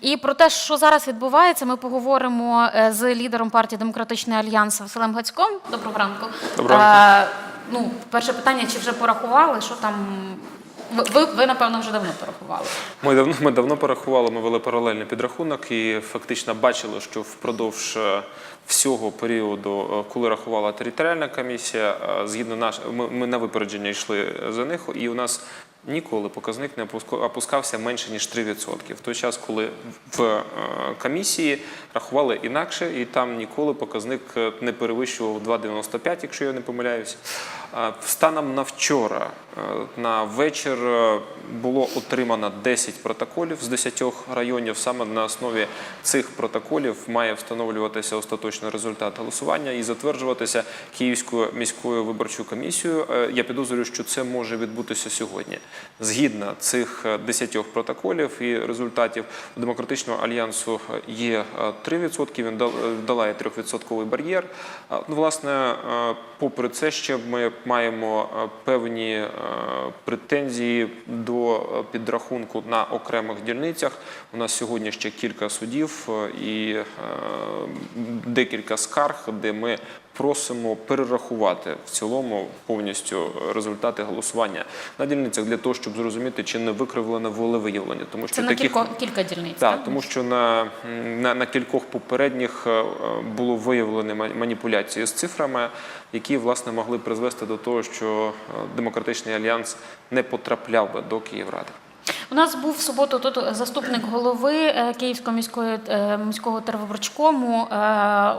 І про те, що зараз відбувається, ми поговоримо е, з лідером партії Демократичний альянс Василем Гацьком. Доброго ранку. Доброго Е, ну, перше питання: чи вже порахували? Що там? Ви, ви, напевно, вже давно порахували. Ми давно, ми давно порахували, ми вели паралельний підрахунок і фактично бачили, що впродовж е, всього періоду, коли рахувала територіальна комісія, згідно наш, ми, ми на випередження йшли за них, і у нас ніколи показник не опускався менше ніж 3%. В той час, коли в е, комісії рахували інакше, і там ніколи показник е, не перевищував 2,95, якщо я не помиляюсь. Станом на вчора е, на вечір е, було отримано 10 протоколів з 10 районів. Саме на основі цих протоколів має встановлюватися остаточний результат голосування і затверджуватися Київською міською виборчою комісією. Е, Я підозрюю, що це може відбутися сьогодні. Згідно цих е, 10 протоколів і результатів демократичного альянсу є е, 3%, Він долає 3% бар'єр. Ну, власне, попри це, ще ми маємо е, певні е, претензії до е, підрахунку на окремих дільницях. У нас сьогодні ще кілька судів і декілька скарг, де ми просимо перерахувати в цілому повністю результати голосування на дільницях для того, щоб зрозуміти, чи не викривлене волевиявлення. Тому що Це на таких кілько, кілька дільниць. так, тому що на, на, на кількох попередніх е, було виявлено маніпуляції з цифрами, які власне могли призвести до того, що е, демократичний альянс не потрапляв би до Київради. У нас був в суботу тут заступник голови е, Київського міської е, міського тервиборчкому е,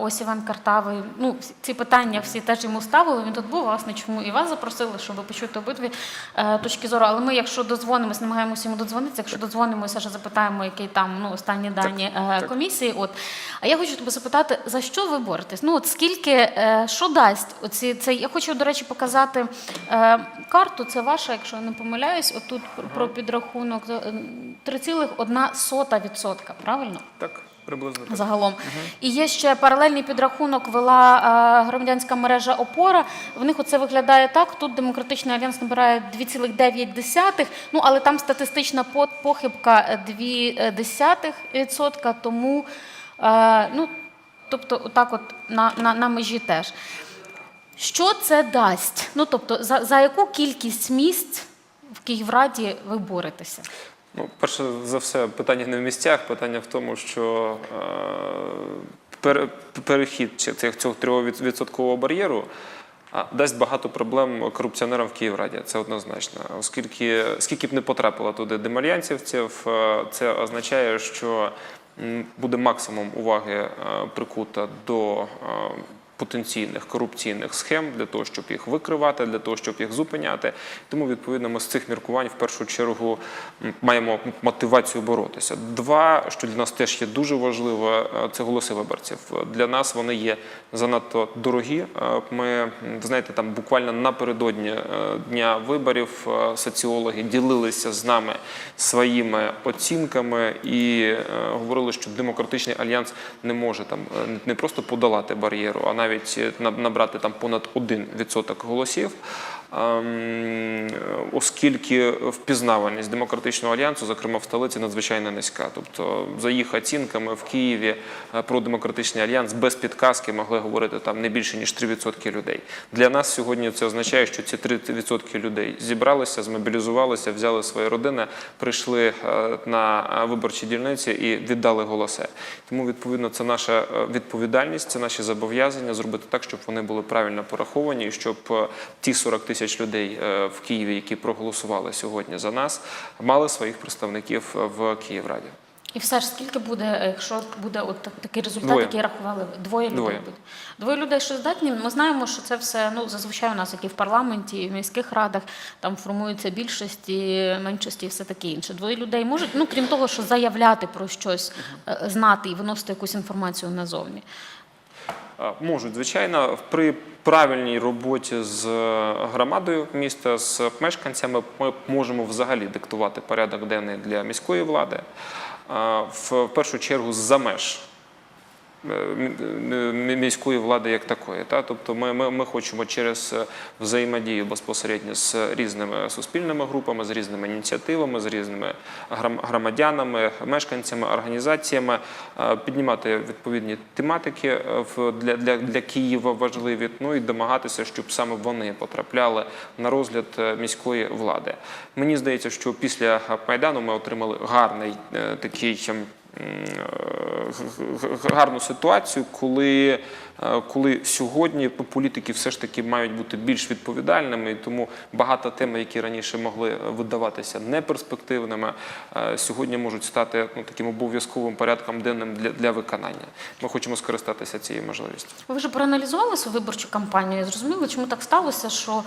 ось Іван Картавий. Ну ці питання всі теж йому ставили. Він тут був. Власне, чому і вас запросили, щоб почути обидві е, точки зору. Але ми, якщо дозвонимось, намагаємося йому додзвонитися. Якщо додзвонимося, ще запитаємо, які там ну останні дані е, комісії. От а я хочу тебе запитати, за що ви боретесь? Ну от скільки е, що дасть оці цей? Я хочу до речі показати е, карту. Це ваша, якщо я не помиляюсь. Отут про підрахунок е, 3,1%, правильно? Так, приблизно так. Загалом. І є ще паралельний підрахунок вела е, громадянська мережа Опора. В них оце виглядає так. Тут демократичний альянс набирає 2,9, ну але там статистична по- похибка 0,2%, тому е, ну, тобто, отак от на, на, на межі теж. Що це дасть? Ну тобто, за, за яку кількість місць в Київраді ви боретеся? Ну, перше за все, питання не в місцях, питання в тому, що е, перехід цих цього 3% бар'єру дасть багато проблем корупціонерам в Київраді. Це однозначно. Оскільки скільки б не потрапило туди демальянцівців, е, це означає, що буде максимум уваги е, прикута до. Потенційних корупційних схем для того, щоб їх викривати, для того, щоб їх зупиняти. Тому відповідно ми з цих міркувань в першу чергу маємо мотивацію боротися. Два, що для нас теж є дуже важливо, е, це голоси виборців. Для нас вони є занадто дорогі. Е, Ми знаєте, там буквально напередодні е, дня виборів соціологи ділилися з нами своїми оцінками і говорили, що демократичний альянс не може там не просто подолати бар'єру, а навіть е, на- набрати там понад 1% голосів. Ем, Оскільки впізнаваність демократичного альянсу, зокрема в столиці, надзвичайно низька. Тобто, за їх оцінками в Києві е, про демократичний альянс без підказки могли говорити там не більше ніж 3% людей. Для нас сьогодні це означає, що ці 3% людей зібралися, змобілізувалися, взяли свої родини, прийшли е, на е, виборчі дільниці і віддали голоси. Тому відповідно це наша відповідальність, це наші зобов'язання зробити так, щоб вони були правильно пораховані, і щоб ті 40 тисяч людей е, в Києві, які проголосували сьогодні за нас, мали своїх представників е, в Київраді. І все ж скільки буде, е, якщо буде от такий результат, Двоє. який рахували ви? Двоє людей Двоє. буде. Двоє людей, що здатні. Ми знаємо, що це все ну зазвичай у нас, як і в парламенті, і в міських радах, там формуються більшості, меншості і все таке інше. Двоє людей можуть, ну крім того, що заявляти про щось, знати і виносити якусь інформацію назовні. Е, Можуть, звичайно, при правильній роботі з е, громадою міста, з мешканцями, ми можемо взагалі диктувати порядок денний для міської влади. Е, В першу чергу з-за меж міської влади як такої. Та? Тобто ми, хочемо через е, взаємодію безпосередньо з різними суспільними групами, з різними ініціативами, з різними громадянами, мешканцями, організаціями е, піднімати відповідні тематики е, для, для, для Києва важливі, ну і домагатися, щоб саме вони потрапляли на розгляд е, міської влади. Мені здається, що після Майдану ми отримали гарний е, такий. Е, гарну ситуацію, коли, коли сьогодні політики все ж таки мають бути більш відповідальними, і тому багато тем, які раніше могли видаватися неперспективними, е, сьогодні можуть стати ну, таким обов'язковим порядком денним для, для виконання. Ми хочемо скористатися цією можливістю. Ви вже проаналізували свою виборчу кампанію? Зрозуміли, чому так сталося, що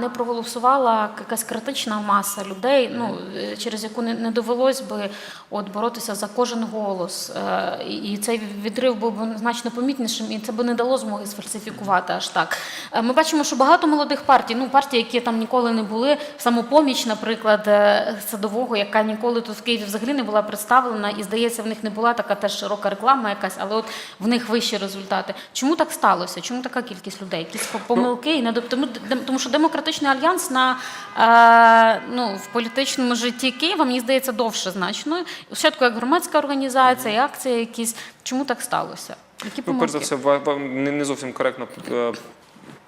не проголосувала якась критична маса людей, ну е, через яку не, довелось би от боротися за кожен голос, Е, і і цей відрив був би значно помітнішим, і це би не дало змоги сфальсифікувати аж так. Е, Ми бачимо, що багато молодих партій, ну партії, які там ніколи не були, самопоміч, наприклад, е, садового, яка ніколи тут в Києві взагалі не була представлена, і здається, в них не була така теж широка реклама якась, але от в них вищі результати. Чому так сталося? Чому така кількість людей? Якісь помилки і не тому, тому що демократичний альянс на е, ну в політичному житті Києва мені здається довше значно. Спочатку як громадська організація, і акція якісь. Чому так сталося? Які Ну, перш за все, ва- ва- не не зовсім коректно е,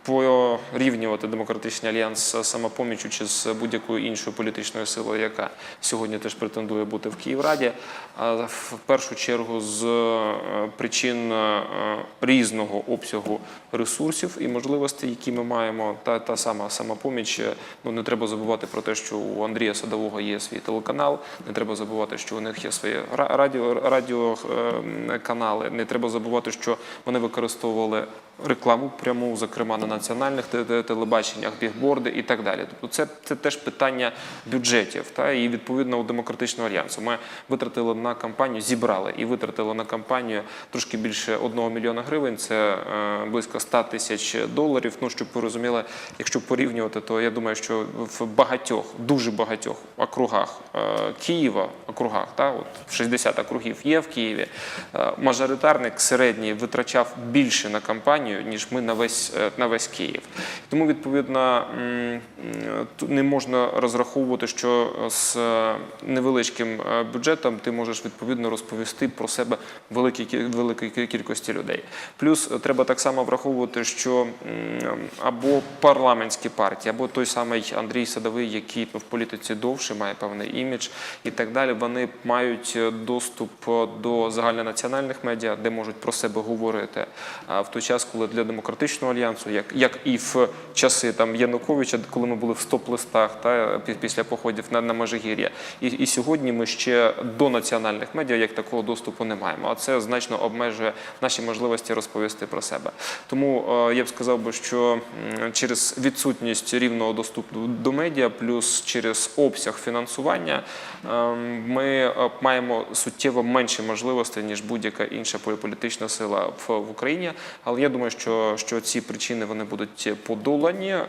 порівнювати демократичний альянс з самопоміччю чи з будь-якою іншою політичною силою, яка сьогодні теж претендує бути в Київраді. В першу чергу з е, причин е, різного обсягу ресурсів і можливостей, які ми маємо. Та та сама самопоміч. е, Ну не треба забувати про те, що у Андрія Садового є свій телеканал. Не треба забувати, що у них є свої ра- радіо радіоканали. Не треба забувати, що вони використовували рекламу пряму, зокрема на національних те- те- телебаченнях, бігборди і так далі. Тобто це, це теж питання бюджетів. Та і відповідно у демократичного альянсу. Ми витратили на кампанію, зібрали і витратили на кампанію трошки більше 1 мільйона гривень. Це е, близько 100 тисяч доларів. Ну щоб ви розуміли, якщо порівнювати, то я думаю, що в багатьох, дуже багатьох округах е, Києва, округах, та от 60 округів є в Києві. е, Мажоритарник середній витрачав більше на кампанію, ніж ми на весь на весь Київ. Тому відповідно не можна розраховувати, що з е, невеличким е, бюджетом ти можеш відповідно розповісти про себе великій кі- великій кількості людей. Плюс е, треба так само враховувати, що або парламентські партії, або той самий Андрій Садовий, який в політиці довше має певний імідж і так далі. Вони мають доступ до загальнонаціональних медіа, де можуть про себе говорити. А в той час, коли для демократичного альянсу, як, як і в часи там Януковича, коли ми були в стоп-листах та після походів на, на Межигір'я, і, і сьогодні ми ще до національних медіа як такого доступу не маємо. А це значно обмежує наші можливості розповісти про себе. Тому е, я б сказав би, що через відсутність рівного доступу до медіа, плюс через обсяг фінансування, е, ми е, маємо суттєво менші можливості ніж будь-яка інша полі- політична сила в Україні. Але я думаю, що, що ці причини вони будуть подолані е,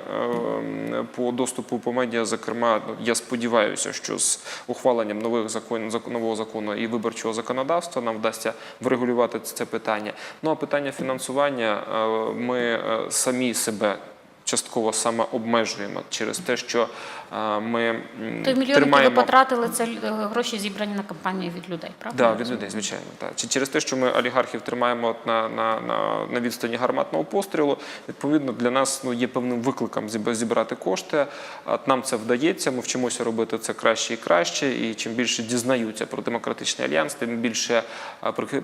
по доступу по медіа. Зокрема, я сподіваюся, що з ухваленням нових закон зак- нового закону і виборчого законодавства нам вдасться врегулювати це питання. Ну а питання фінансування е, ми е, самі себе. Частково саме обмежуємо через те, що ми м, Той мільйон, який ви потратили, це е, гроші зібрані на кампанію від людей, правда? Да, від людей, звичайно. Так. Чи через те, що ми олігархів тримаємо на, на, на, на відстані гарматного пострілу, відповідно для нас ну, є певним викликом зіб- зібрати кошти. От нам це вдається, ми вчимося робити це краще і краще. І чим більше дізнаються про демократичний альянс, тим більше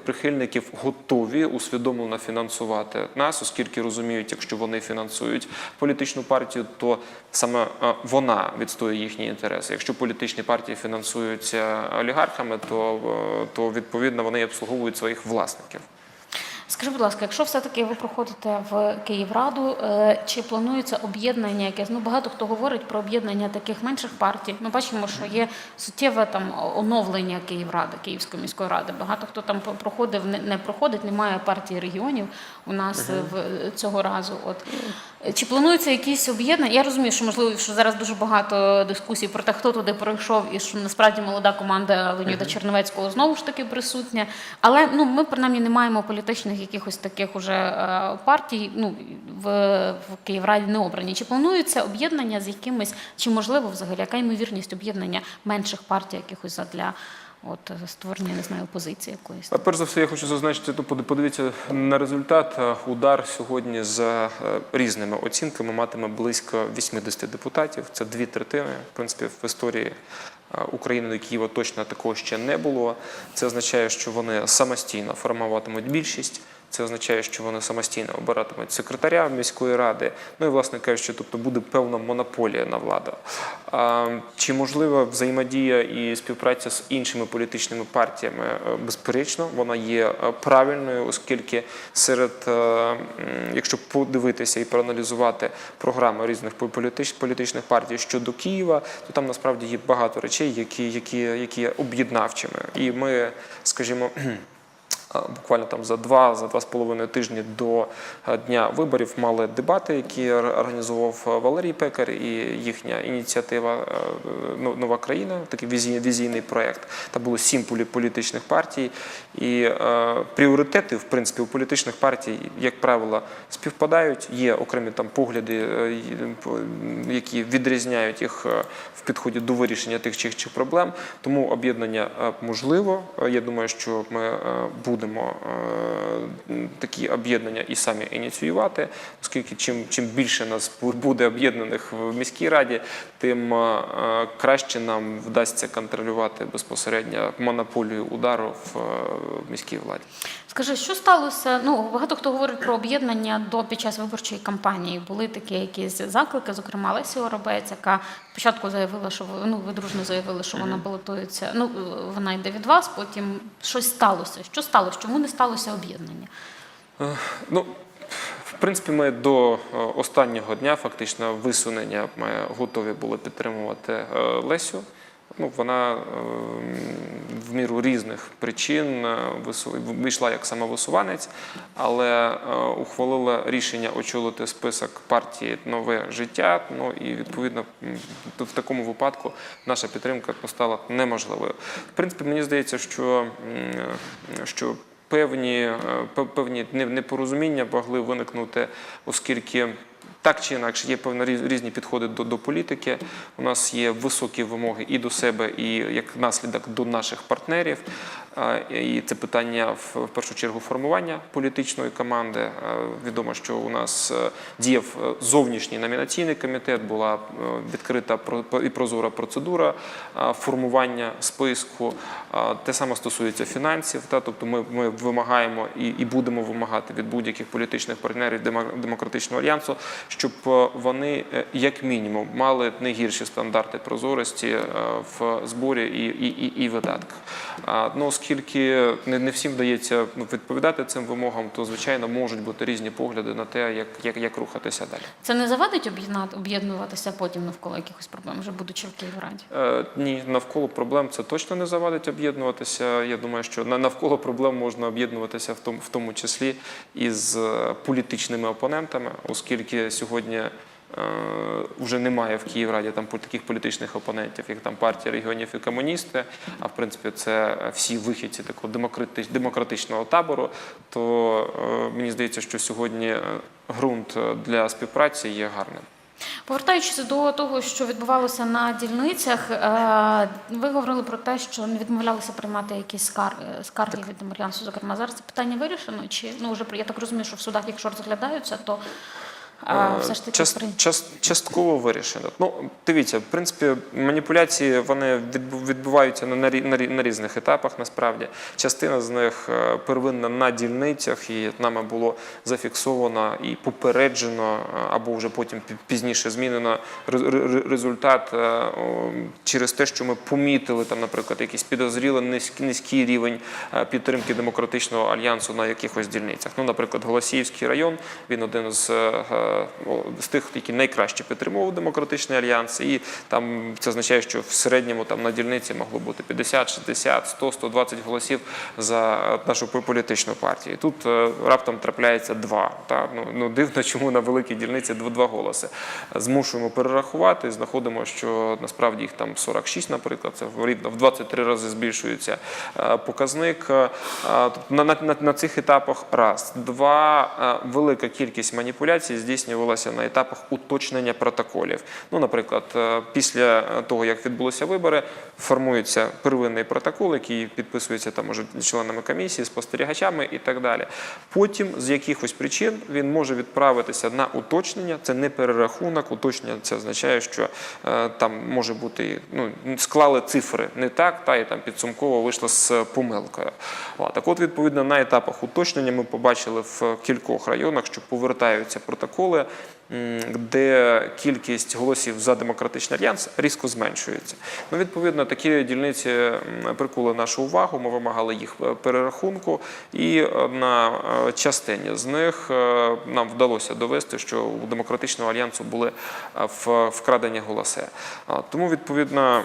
прихильників готові усвідомлено фінансувати нас, оскільки розуміють, якщо вони фінансують політичну партію, то саме вона відстоює їхні інтереси. Якщо політичні партії фінансуються олігархами, то, е, то відповідно вони обслуговують своїх власників. Скажи, будь ласка, якщо все-таки ви проходите в Київраду, е, чи планується об'єднання якесь? Ну багато хто говорить про об'єднання таких менших партій. Ми бачимо, що є суттєве там оновлення Київради, Київської міської ради. Багато хто там проходив, не, проходить, немає партії регіонів у нас е, в е, цього разу. От чи плануються якісь об'єднання? Я розумію, що можливо, що зараз дуже багато дискусій про те, хто туди пройшов, і що насправді молода команда Леоніда Черновецького знову ж таки присутня. Але ну ми принаймні не маємо політичних якихось таких уже е, партій. Ну в, в Київраді не обрані. Чи планується об'єднання з якимись, чи можливо взагалі яка ймовірність об'єднання менших партій якихось для от е, створення, не знаю, опозиції якоїсь? А перш за все, я хочу зазначити, то подивіться на результат. Е, Удар сьогодні за е, різними оцінками матиме близько 80 депутатів. Це дві третини. В принципі, в історії України до Києва точно такого ще не було. Це означає, що вони самостійно формуватимуть більшість. Це означає, що вони самостійно обиратимуть секретаря міської ради. Ну і власне кажучи, тобто буде певна монополія на владу. А, чи можлива взаємодія і співпраця з іншими політичними партіями? Е, Безперечно, вона є е, правильною, оскільки серед, е, якщо подивитися і проаналізувати програми різних по- політичних партій щодо Києва, то там насправді є багато речей, які, які, які є об'єднавчими. І ми, скажімо. Буквально там за два, за два з половиною тижні до е, дня виборів мали дебати, які організував е, Валерій Пекар і їхня ініціатива е, «Ну- Нова країна, такий візій- візійний проєкт. Там було сім полі- політичних партій, і пріоритети, в принципі, у політичних партій, як правило, співпадають. Є окремі там погляди, які відрізняють їх в підході до вирішення тих чи інших проблем. Тому об'єднання можливо. Я думаю, що ми е, будемо е, такі об'єднання і самі ініціювати, оскільки чим, чим більше нас буде об'єднаних в міській раді, тим е, краще нам вдасться контролювати безпосередньо монополію удару в, е, в міській владі. Скажи, що сталося? Ну багато хто говорить про об'єднання до під час виборчої кампанії. Були такі якісь заклики, зокрема Лесі Оробець, яка спочатку заявила, що ну ви дружно заявили, що вона балотується. Ну вона йде від вас. Потім щось сталося. Що сталося? Чому не сталося об'єднання? Ну, в принципі, ми до е, останнього дня, фактично, висунення ми готові були підтримувати е, Лесю. Ну, вона е, в міру різних причин е, вийшла як самовисуванець, але е, ухвалила рішення очолити список партії Нове життя. Ну і відповідно в такому випадку наша підтримка стала неможливою. В принципі, мені здається, що, що певні, певні непорозуміння могли виникнути, оскільки. Так чи інакше є певні різні підходи до, до політики. У нас є високі вимоги і до себе, і як наслідок до наших партнерів. І це питання в, першу чергу формування політичної команди. Відомо, що у нас е, діяв е, зовнішній номінаційний комітет, була е, відкрита і прозора процедура формування списку. Те саме стосується фінансів. Тобто ми, вимагаємо і, будемо вимагати від будь-яких політичних партнерів Демо- демократичного альянсу, щоб вони як мінімум мали не гірші стандарти прозорості в зборі і, і видатках. Ну, оскільки не, не всім вдається ну, відповідати цим вимогам, то звичайно можуть бути різні погляди на те, як, як, як рухатися далі. Це не завадить об'єднуватися потім навколо якихось проблем, вже будучи в Київраді? Е, Ні, навколо проблем це точно не завадить об'єднуватися. Я думаю, що на- навколо проблем можна об'єднуватися в тому, в тому числі із е, політичними опонентами, оскільки сьогодні. Е, Вже немає в Київраді там таких політичних опонентів, як там партія регіонів і комуністи. А в принципі, це всі вихідці такого демократич- демократичного табору. То е, мені здається, що сьогодні е, ґрунт для співпраці є гарним. Повертаючись до того, що відбувалося на дільницях, ви говорили про те, що не відмовлялися приймати якісь скарги, скарги від Демар'янсу. Зокрема, зараз це питання вирішено. Чи ну вже я так розумію, що в судах, якщо розглядаються, то а, Е, все ж таки час- при... час- частково вирішено. Ну, дивіться, в принципі, маніпуляції вони відбу- відбуваються на, на, на, на різних етапах. Насправді, частина з них е, первинна на дільницях, і нами було зафіксовано і попереджено, е, або вже потім пі- пізніше змінено ре- ре- результат через те, що ми помітили там, наприклад, якийсь підозріло низький, низький рівень підтримки демократичного альянсу на якихось дільницях. Ну, наприклад, Голосіївський район він один з, з тих, який найкраще підтримував демократичний альянс, і там це означає, що в середньому там на дільниці могло бути 50, 60, 100, 120 голосів за нашу політичну партію. Тут е, раптом трапляється два. Та? Ну, ну дивно, чому на великій дільниці два голоси. Змушуємо перерахувати, знаходимо, що насправді їх там 46, наприклад, це рівно в 23 рази збільшується е, показник. Е, тобто На, на, на, цих етапах раз. Два, велика кількість маніпуляцій здійснювалася на етапах уточнення протоколів. Ну, наприклад, е, після того, як відбулися вибори, формується первинний протокол, який підписується там уже членами комісії, спостерігачами і так далі. Потім з якихось причин він може відправитися на уточнення. Це не перерахунок. Уточнення це означає, що е, там може бути ну склали цифри не так, та і там підсумково вийшло з помилкою. О, так, от відповідно на етапах уточнення ми побачили в кількох районах, що повертаються протоколи. М, Де кількість голосів за демократичний альянс різко зменшується. Ну, відповідно, такі дільниці прикули нашу увагу. Ми вимагали їх е, перерахунку, і на е, частині з них е, нам вдалося довести, що у демократичного альянсу були вкрадені голоси. Тому, відповідно,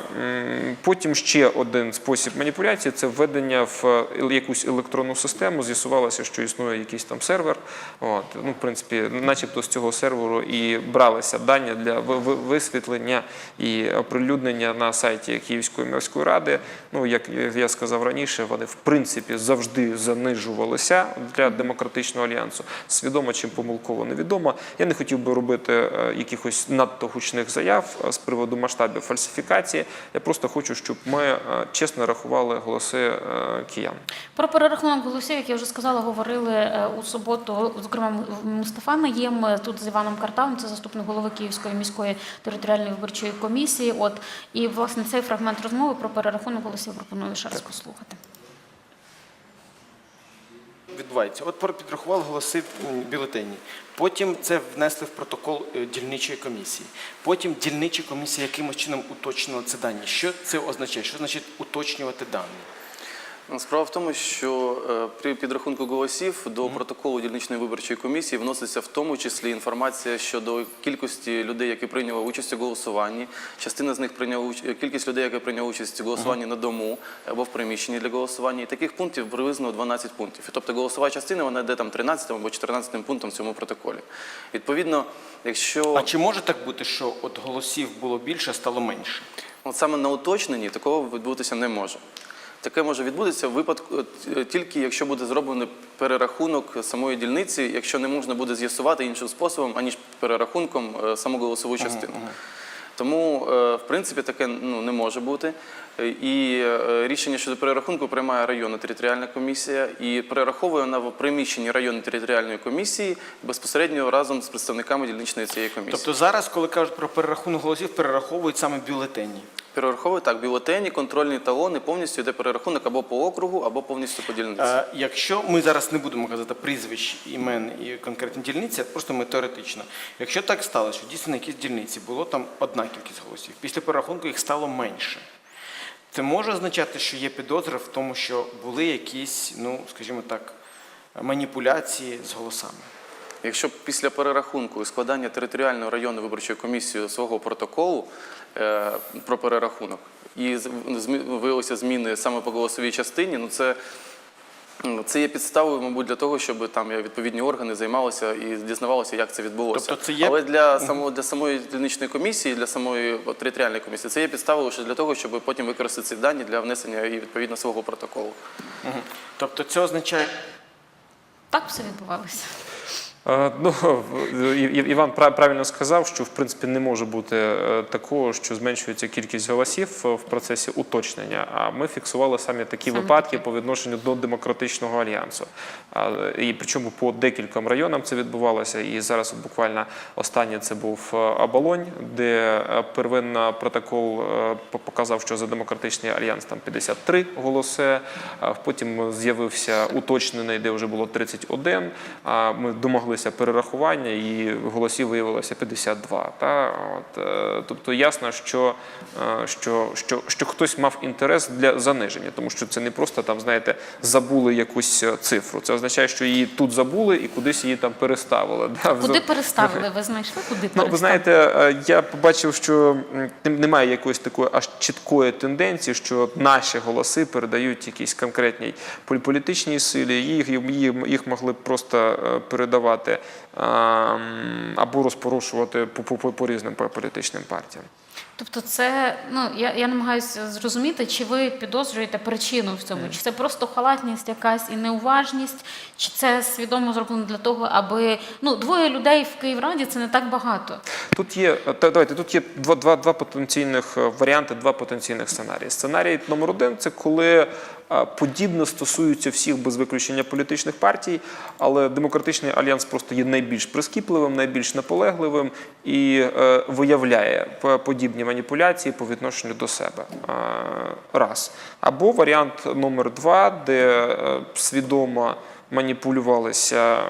потім ще один спосіб маніпуляції це введення в якусь електронну систему. З'ясувалося, що існує якийсь там сервер. От, ну, в принципі, начебто з цього серверу і бралися дані для ви- ви- висвітлення і оприлюднення на сайті Київської міської ради. Ну, як я сказав раніше, вони в принципі завжди занижувалися для демократичного альянсу. Свідомо чи помилково невідомо. Я не хотів би робити е, якихось надто гучних заяв е, з приводу масштабів фальсифікації. Я просто хочу, щоб ми е, чесно рахували голоси киян. Про перерахунок голосів, як я вже сказала, говорили у суботу, зокрема Мустафа Наєм, тут з Іваном Картавом, це заступник голови Київської міської територіальної виборчої комісії. От і власне цей фрагмент розмови про перерахунок голосів пропоную ще раз послухати. відбувається. От про- підрахували голоси бюлетені. Потім це внесли в протокол е, дільничої комісії. Потім дільнича комісія якимось чином уточнила це дані. Що це означає? Що значить уточнювати дані? Справа в тому, що е, при підрахунку голосів до протоколу дільничної виборчої комісії вноситься в тому числі інформація щодо кількості людей, які прийняли участь у голосуванні. Частина з них прийняла уч- кількість людей, які прийняли участь у голосуванні на дому або в приміщенні для голосування. І таких пунктів приблизно 12 пунктів. Тобто голосова частина вона йде там 13 або 14 пунктом в цьому протоколі. Відповідно, якщо А чи може так бути, що от голосів було більше, а стало менше? От саме на уточненні такого відбутися не може. Таке може відбутися в випадку е, тільки якщо буде зроблений перерахунок самої дільниці, якщо не можна буде з'ясувати іншим способом, аніж перерахунком е, саму голосову частину. Тому, е, в принципі, таке ну, не може бути. І е, рішення щодо перерахунку приймає районна територіальна комісія і перераховує вона в приміщенні районної територіальної комісії безпосередньо разом з представниками дільничної цієї комісії. Тобто зараз, коли кажуть про перерахунок голосів, перераховують саме бюлетені. Перераховують так, бюлетені, контрольні талони, повністю йде перерахунок або по округу, або повністю по дільниці. Е, Якщо ми зараз не будемо казати прізвищ, імен і конкретні дільниці, просто ми теоретично. Якщо так сталося, що дійсно на якійсь дільниці було там одна кількість голосів, після перерахунку їх стало менше. Це може означати, що є підозра в тому, що були якісь, ну скажімо так, маніпуляції з голосами. Якщо після перерахунку і складання територіальної районної виборчої комісії свого протоколу е, про перерахунок і виявилися зміни саме по голосовій частині, ну це. Це є підставою, мабуть, для того, щоб там відповідні органи займалися і дізнавалися, як це відбулося. Тобто це є- Але для само для самої дільничної комісії, для самої от, територіальної комісії, це є підставою лише для того, щоб потім використати ці дані для внесення і відповідно свого протоколу. Тобто це означає, Так все відбувалося. Е, Ну, Іван пра- правильно сказав, що в принципі не може бути е, такого, що зменшується кількість голосів е, в процесі уточнення. А ми фіксували самі такі Саме випадки такі. по відношенню до демократичного альянсу. І причому по декільком районам це відбувалося. І зараз буквально останнє це був Оболонь, де первинна протокол показав, що за демократичний альянс там 53 голоси. Потім з'явився уточнений, де вже було 31. А Ми домоглися перерахування, і голосів виявилося 52. Та? От, е, тобто ясно, що, е, що, що, що хтось мав інтерес для заниження, тому що це не просто там, знаєте, забули якусь е, цифру. Це означає, що її тут забули і кудись її там переставили. Да? Куди переставили? Ви знайшли, куди Ну, переставили? ви знаєте, я побачив, що немає якоїсь такої аж чіткої тенденції, що наші голоси передають якійсь конкретній полі- політичній силі. Їх, їх, їх могли б просто передавати е, або розпорушувати по, по, по, по різним політичним партіям. Тобто, це ну я, я намагаюся зрозуміти, чи ви підозрюєте причину в цьому, чи це просто халатність якась і неуважність, чи це свідомо зроблено для того, аби ну двоє людей в Київраді це не так багато. Тут є е, та- давайте, тут є два, два, два потенційних е, варіанти, два потенційних сценарії. Сценарій номер один це коли подібно стосуються всіх без виключення політичних партій, але демократичний альянс просто є найбільш прискіпливим, найбільш наполегливим і е, виявляє подібні маніпуляції по відношенню до себе. Раз. Або варіант номер два, де е, свідомо маніпулювалися е,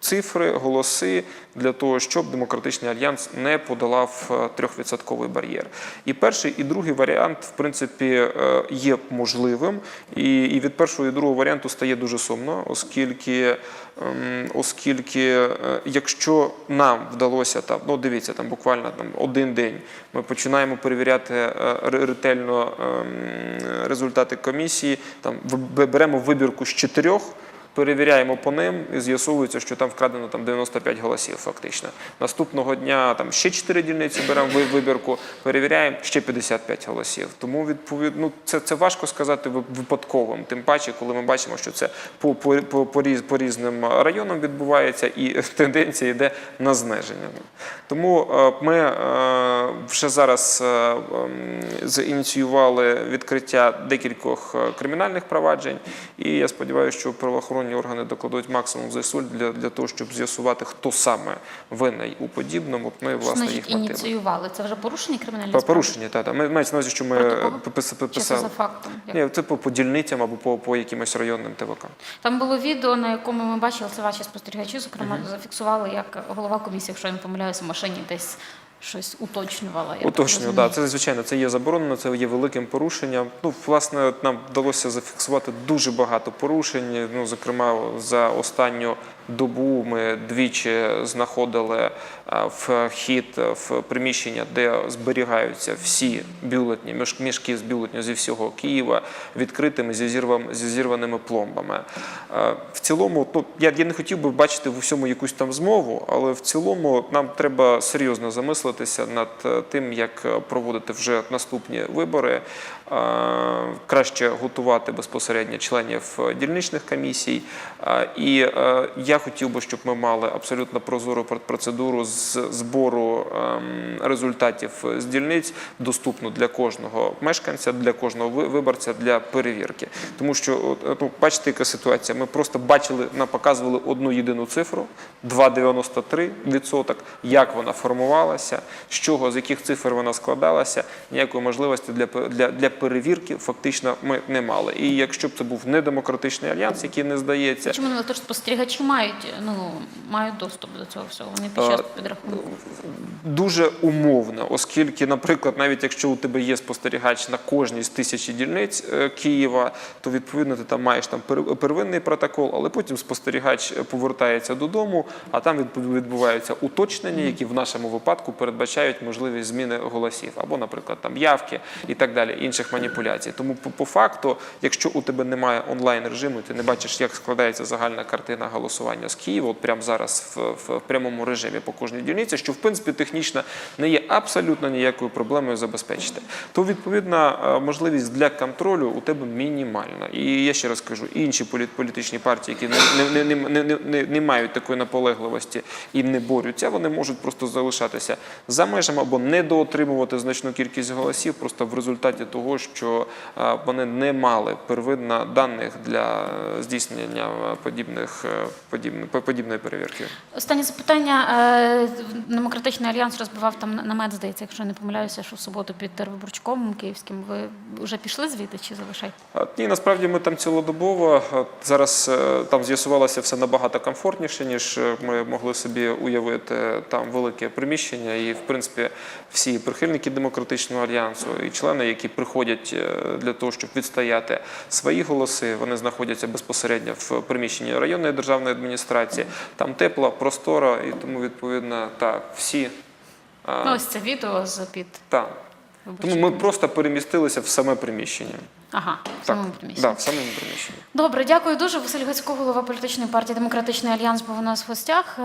цифри, голоси для того, щоб демократичний альянс не подолав е, трьохвідсотковий бар'єр. І перший і другий варіант, в принципі, е, є можливим, і, від першого і другого варіанту стає дуже сумно, оскільки, ем, оскільки е, якщо нам вдалося там, ну дивіться, там буквально там один день ми починаємо перевіряти ретельно ем, результати комісії, там беремо вибірку з чотирьох. Перевіряємо по ним і з'ясовується, що там вкрадено там 95 голосів фактично. Наступного дня там ще 4 дільниці беремо вибірку, перевіряємо ще 55 голосів. Тому відповідно ну, це, важко сказати випадковим. Тим паче, коли ми бачимо, що це по, по, по, по, різ- по різним районам відбувається, і тенденція йде на зниження. Тому е, ми е, вже зараз е, ем, зініціювали відкриття декількох кримінальних проваджень, і я сподіваюся, що правоохоронні органи докладуть максимум зусиль для, для того, щоб з'ясувати, хто саме винний у подібному. Ми Що власне їх мотиви. ініціювали? Це вже порушення кримінальної справи? Порушення, та, та. Ми мається на увазі, що ми е, кого? пис- Чи це за фактом? Ні, це по, по дільницям або по, по якимось районним ТВК. Там було відео, на якому ми бачили, це ваші спостерігачі, зокрема, зафіксували, як голова комісії, якщо я не помиляюся, в машині десь щось уточнювала. я так Уточнюю, розумію. да, це звичайно це є заборонено, це є великим порушенням. Ну, власне, нам вдалося зафіксувати дуже багато порушень. Ну, зокрема, за останню добу ми двічі знаходили вхід в приміщення, де зберігаються всі бюлетні, мішки з бюлетню зі всього Києва, відкритими зі, зірваними пломбами. Е, В цілому, ну, я, не хотів би бачити в усьому якусь там змову, але в цілому нам треба серйозно замислитися над е, тим, як е, проводити вже наступні вибори. Е, Краще готувати безпосередньо членів е, дільничних комісій. Е, І я хотів би, щоб ми мали абсолютно прозору пр- процедуру з збору ем, результатів з дільниць, доступну для кожного мешканця, для кожного виборця для перевірки. Тому що ну, бачите, яка ситуація. Ми просто бачили, нам показували одну єдину цифру 2,93%, як вона формувалася, з чого, з яких цифр вона складалася. Ніякої можливості для, для, для перевірки фактично ми не мали. І якщо б це був недемократичний альянс, який не здається, Чому не то спостерігачі мають ну мають доступ до цього всього? Вони під Е, час підрахунку. дуже умовно, оскільки, наприклад, навіть якщо у тебе є спостерігач на кожній з тисячі дільниць е, Києва, то відповідно ти там маєш там первинний протокол, але потім спостерігач повертається додому, а там відбу- відбуваються уточнення, які в нашому випадку передбачають можливість зміни голосів, або, наприклад, там явки і так далі, інших маніпуляцій. Тому по, факту, якщо у тебе немає онлайн режиму, ти не бачиш, як складається загальна картина голосування. з Києва, от прямо зараз в, в, прямому режимі по кожній дільниці, що в принципі технічно не є абсолютно ніякою проблемою забезпечити. То відповідна е, можливість для контролю у тебе мінімальна. І я ще раз кажу, інші політ- політичні партії, які не, не, не, не, не, не, не мають такої наполегливості і не борються, вони можуть просто залишатися за межами або недоотримувати значну кількість голосів, просто в результаті того, що е, вони не мали первинно даних для е, здійснення е, подібних подібної, перевірки. Останнє запитання. Демократичний альянс розбивав там намет, здається, якщо не помиляюся, що в суботу під тервиборчком київським. Ви вже пішли звідти чи залишаєте? Ні, насправді ми там цілодобово. Зараз там з'ясувалося все набагато комфортніше, ніж ми могли собі уявити. Там велике приміщення, і в принципі всі прихильники демократичного альянсу і члени, які приходять е, для того, щоб відстояти свої голоси, вони знаходяться безпосередньо в приміщенні районної державної адміністрації. Там тепло, просторо, і тому відповідно так всі. Ну, ось це відео з під так. Тому ми просто перемістилися в саме приміщення. Ага, в Так, самому да, в самому приміщенні. Добре, дякую дуже. Василь Гацько, голова політичної партії Демократичний альянс, був у нас в гостях.